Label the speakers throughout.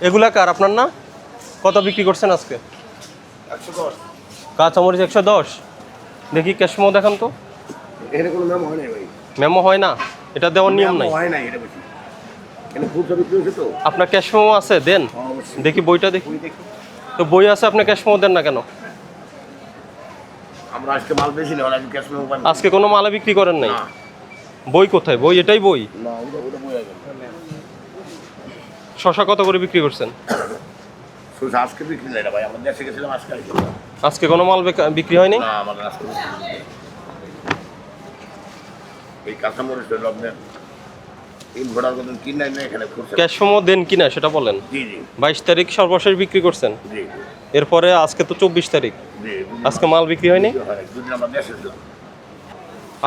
Speaker 1: এগুলা কার? আপনার না? কত বিক্রি করছেন আজকে? কাঁচামরিচ একশো দশ। দেখি ক্যাশমো দেখান তো।
Speaker 2: কোনো নাম হয় ভাই।
Speaker 1: মেমো হয় না? এটা দেওয়ার নিয়ম নাই।
Speaker 2: হয় এটা বেশি।
Speaker 1: আপনার ক্যাশমো আছে? দেন। দেখি বইটা দেখি। তো বই আছে আপনি ক্যাশমো দেন না কেন?
Speaker 2: আমরা আজকে মাল বেশি
Speaker 1: কোনো মালা বিক্রি করেন নাই?
Speaker 2: না।
Speaker 1: বই কোথায়? বই এটাই বই।
Speaker 2: না ওটা
Speaker 1: শশা কত করে বিক্রি করছেন?
Speaker 2: আজকে বিক্রি নাই ভাই আমরা দেশে গেছিলাম আজকে
Speaker 1: আজকে কোনো মাল বিক্রি হয়নি?
Speaker 2: না আমাদের আজকে এই কাঁচামরিচ হলো আপনার তিন ঘোড়ার মতন কিন নাই না
Speaker 1: ক্যাশমো দেন কিনা সেটা বলেন। বাইশ তারিখ সর্বশেষ বিক্রি করছেন? এরপরে আজকে তো চব্বিশ তারিখ। আজকে মাল বিক্রি হয়নি?
Speaker 2: হয়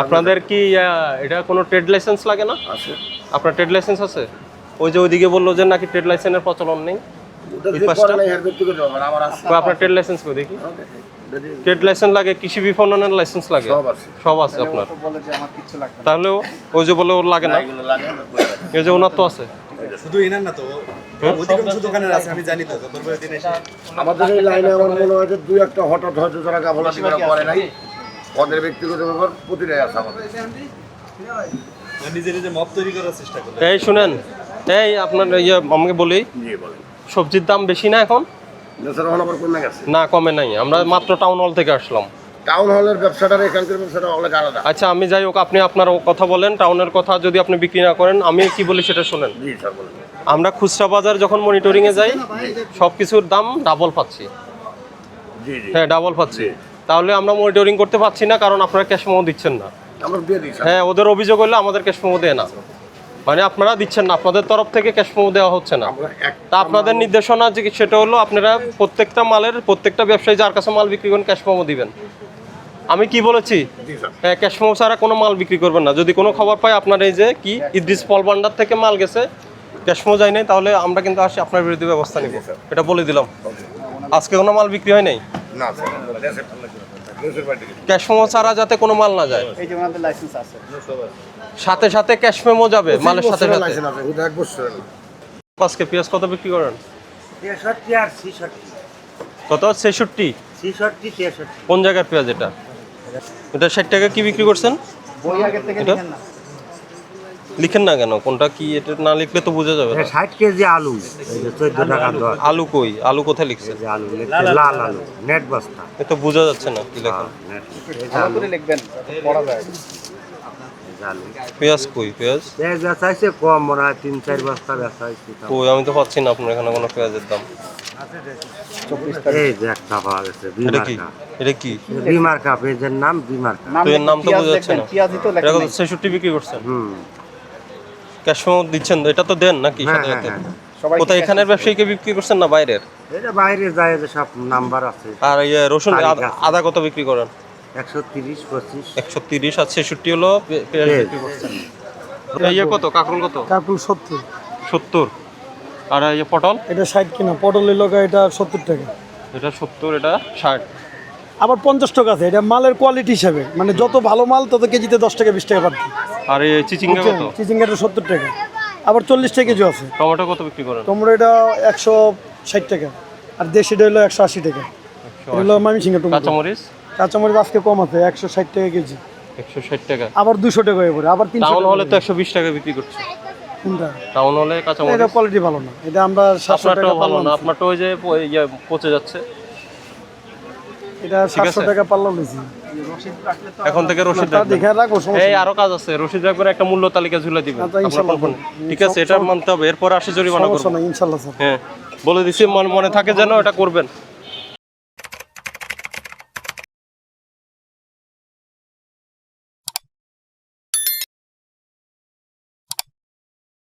Speaker 1: আপনাদের কি এটা কোনো ট্রেড লাইসেন্স লাগে না? আপনার ট্রেড লাইসেন্স আছে? ওই যে ওইদিকে বলল যে নাকি ট্রেড লাইসেন্সের প্রচলন নেই। আপনার ট্রেড লাইসেন্স কো দেখি? ট্রেড লাইসেন্স লাগে কৃষি বিপণনের লাইসেন্স লাগে।
Speaker 2: সব আছে।
Speaker 1: আপনার।
Speaker 3: বলে যে আমার কিচ্ছু লাগবে না।
Speaker 1: তাহলে ওই যে বলে ওর লাগে না। এই যে ওনার তো আছে।
Speaker 4: শুধু এনার না তো
Speaker 1: হ্যাঁ?
Speaker 4: অধিকাংশ দোকানের আছে আমি জানি তো যতবার দিন এসে।
Speaker 2: আমাদের এই লাইনে আমার মনে হয় যে দুই একটা হঠাৎ হয়তো যারা করা করে নাই ওদের ব্যক্তিগত ব্যাপার প্রতিটাই আছে আমাদের।
Speaker 4: নিজে নিজে মপ তৈরি করার চেষ্টা করে
Speaker 1: এই শুনেন এই আপনার ইয়ে আমাকে বলি? সবজির দাম বেশি না এখন? না কমে নাই। আমরা মাত্র টাউন হল থেকে আসলাম।
Speaker 2: টাউন হলের ব্যবসাটার এখানকার ব্যবসাটা অনেক আলাদা।
Speaker 1: আচ্ছা আমি যাই হোক আপনি আপনার কথা বলেন। টাউনের কথা যদি আপনি বিক্রি না করেন আমি কি বলি সেটা শোনেন। আমরা খুচরা বাজার যখন মনিটরিংয়ে যাই সব কিছুর দাম ডাবল পাচ্ছি। হ্যাঁ ডাবল পাচ্ছি। তাহলে আমরা মনিটরিং করতে পারছি না কারণ আপনারা ক্যাশ মেমো দিচ্ছেন না। হ্যাঁ ওদের অভিযোগ হলে আমাদের ক্যাশ মেমো দেয় না। মানে আপনারা দিচ্ছেন না আপনাদের তরফ থেকে ক্যাশ মেমো দেওয়া হচ্ছে না। তা আপনাদের নির্দেশনা যে সেটা হলো আপনারা প্রত্যেকটা মালের প্রত্যেকটা ব্যবসায়ী যার কাছে মাল বিক্রি করেন ক্যাশ মেমো দিবেন। আমি কি বলেছি? হ্যাঁ ক্যাশ মেমো ছাড়া কোনো মাল বিক্রি করবেন না। যদি কোনো খবর পাই আপনার এই যে কি ইদ্রিস পল ভান্ডার থেকে মাল গেছে ক্যাশ মেমো যায় নাই তাহলে আমরা কিন্তু আসি আপনার বিরুদ্ধে ব্যবস্থা নিব। এটা বলে দিলাম। আজকে কোনো মাল বিক্রি হয় নাই?
Speaker 2: না স্যার আমরা দেশের দেশের বাড়ি থেকে
Speaker 1: ক্যাশ মেমো ছাড়া যাতে কোনো মাল না যায়।
Speaker 3: এই যে ওনাদের লাইসেন্স আছে।
Speaker 1: সাথে সাথে ক্যাশমেমো যাবে মালের সাথে সাথে।
Speaker 2: লাইসেন্স এক বছরের
Speaker 1: আজকে পেঁয়াজ কত বিক্রি করেন?
Speaker 5: তেষট্টি আর ছিষট্টি।
Speaker 1: কত? ছেষট্টি?
Speaker 5: ছিষট্টি তেষট্টি।
Speaker 1: কোন জায়গার পেঁয়াজ এটা? এটা ষাট টাকা কি বিক্রি করছেন?
Speaker 3: বই আগের থেকে না।
Speaker 1: লিখেন না কেন? কোনটা কি এটা না লিখলে তো বোঝা যাবে না।
Speaker 5: ষাট কেজি আলু। চোদ্দ টাকা দর।
Speaker 1: আলু কই? আলু কোথায় লিখছে
Speaker 5: আলু। লাল আলু। নেট বস্তা।
Speaker 1: এ তো বোঝা যাচ্ছে না কি লেখা।
Speaker 3: ভালো করে লিখবেন পড়া যায়।
Speaker 1: পেঁয়াজ কই? পেঁয়াজ?
Speaker 5: পেঁয়াজ বেচাইছে কম মনে হয় তিন চার বস্তা।
Speaker 1: কই? আমি তো পাচ্ছি না আপনার এখানে কোনো পেঁয়াজের দাম।
Speaker 5: এই যে একটা পাওয়া গেছে
Speaker 1: এটা কি?
Speaker 5: বিমার্কা
Speaker 1: এটা কি?
Speaker 5: বিমার্কা পেঁয়াজের নাম
Speaker 3: নাম
Speaker 1: তো এর নাম তো বোঝা যাচ্ছে না।
Speaker 3: তো লেখা
Speaker 1: বিক্রি করছেন?
Speaker 5: হুম।
Speaker 1: ক্যাশ মেমো দিচ্ছেন এটা তো দেন নাকি
Speaker 5: হ্যাঁ
Speaker 1: সাথে
Speaker 5: হ্যাঁ
Speaker 1: সাথে?
Speaker 5: হ্যাঁ
Speaker 1: কোথায় এখানের ব্যবসায়ীকে বিক্রি করছেন না বাইরের?
Speaker 5: এটা বাইরে যায় যে সব নাম্বার আছে।
Speaker 1: আর ইয়ে রসুন আদা- কত বিক্রি করেন?
Speaker 5: একশো তিরিশ পঁচিশ।
Speaker 1: একশো তিরিশ আর ছেষট্টি হলো পেঁয়াজ। বিক্রি করছেন। এই ইয়ে কত কাকুল কত?
Speaker 6: কাকুল সত্তর।
Speaker 1: সত্তর। আর এই পটল?
Speaker 6: এটা ষাট কিনা পটলের লগা এটা সত্তর টাকা।
Speaker 1: এটা সত্তর এটা ষাট।
Speaker 6: আবার পঞ্চাশ টাকা আছে এটা মালের কোয়ালিটি হিসাবে। মানে যত ভালো মাল তত কেজিতে দশ টাকা বিশ টাকা বাড়তি।
Speaker 1: আর এই চিচিঙ্গা কত?
Speaker 6: চিচিঙ্গাটা সত্তর টাকা। আবার চল্লিশ টাকা কেজি আছে।
Speaker 1: টমেটো কত বিক্রি করেন?
Speaker 6: তোমরা এটা একশো ষাট টাকা। আর দেশিটা হলো একশো আশি টাকা। হলো মামি সিংহ টমেটো।
Speaker 1: কাঁচামরিচ?
Speaker 6: কাঁচামরিচ আজকে কম আছে একশো ষাট টাকা কেজি।
Speaker 1: একশো ষাট টাকা।
Speaker 6: আবার দুশো টাকা হয়ে পড়ে আবার তিনশো
Speaker 1: টাউন
Speaker 6: টাকা
Speaker 1: হলে তো একশো বিশ টাকা বিক্রি করছে।
Speaker 6: কোনটা?
Speaker 1: টাউন হলে কাঁচামরিচ।
Speaker 6: এটা কোয়ালিটি ভালো না। এটা আমরা সাতশো টাকা
Speaker 1: ভালো না। আপনারটা ওই যে ইয়ে পচে যাচ্ছে।
Speaker 6: এটা সাতশো। টাকা পারলাম নিয়েছি
Speaker 1: এখন থেকে
Speaker 6: রশিদ
Speaker 1: এই আরও কাজ আছে রশিদ রাখবেন একটা মূল্য তালিকা ঝুলে দিবেন
Speaker 6: আচ্ছা।
Speaker 1: ঠিক আছে এটা মানতে হবে। এরপর আসি জরিমানা
Speaker 6: করব। ইনশাল্লাহ
Speaker 1: হ্যাঁ বলে দিছি মনে মনে থাকে যেন এটা করবেন।